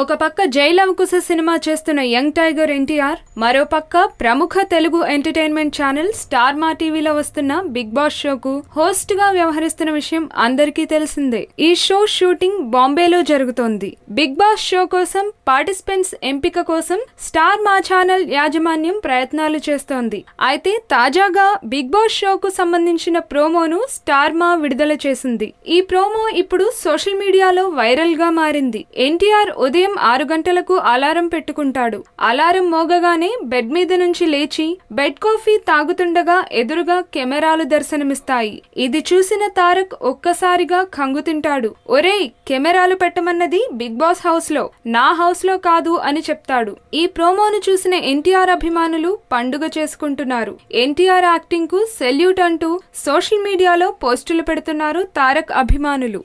ఒక పక్క జైలవకుశ సినిమా చేస్తున్న యంగ్ టైగర్ ఎన్టీఆర్ మరో పక్క ప్రముఖ తెలుగు ఎంటర్టైన్మెంట్ ఛానల్ స్టార్ మా టీవీలో వస్తున్న బిగ్ బాస్ షోకు హోస్ట్గా వ్యవహరిస్తున్న విషయం అందరికీ తెలిసిందే. ఈ షో షూటింగ్ బాంబేలో జరుగుతోంది. బిగ్ బాస్ షో కోసం పార్టిసిపెంట్స్ ఎంపిక కోసం స్టార్ మా ఛానల్ యాజమాన్యం ప్రయత్నాలు చేస్తోంది. అయితే తాజాగా బిగ్ బాస్ షోకు సంబంధించిన ప్రోమోను స్టార్ మా విడుదల చేసింది. ఈ ప్రోమో ఇప్పుడు సోషల్ మీడియాలో వైరల్గా మారింది. ఎన్టీఆర్ ఉదయం ఆరు గంటలకు అలారం పెట్టుకుంటాడు. అలారం మోగగానే బెడ్ మీద నుంచి లేచి బెడ్ కాఫీ తాగుతుండగా ఎదురుగా కెమెరాలు దర్శనమిస్తాయి. ఇది చూసిన తారక్ ఒక్కసారిగా కంగు తింటాడు. ఒరేయ్ కెమెరాలు పెట్టమన్నది బిగ్ బాస్ హౌస్లో నా హౌస్లో కాదు అని చెప్తాడు. ఈ ప్రోమోను చూసిన ఎన్టీఆర్ అభిమానులు పండుగ చేసుకుంటున్నారు. ఎన్టీఆర్ యాక్టింగ్కు సెల్యూట్ అంటూ సోషల్ మీడియాలో పోస్టులు పెడుతున్నారు తారక్ అభిమానులు.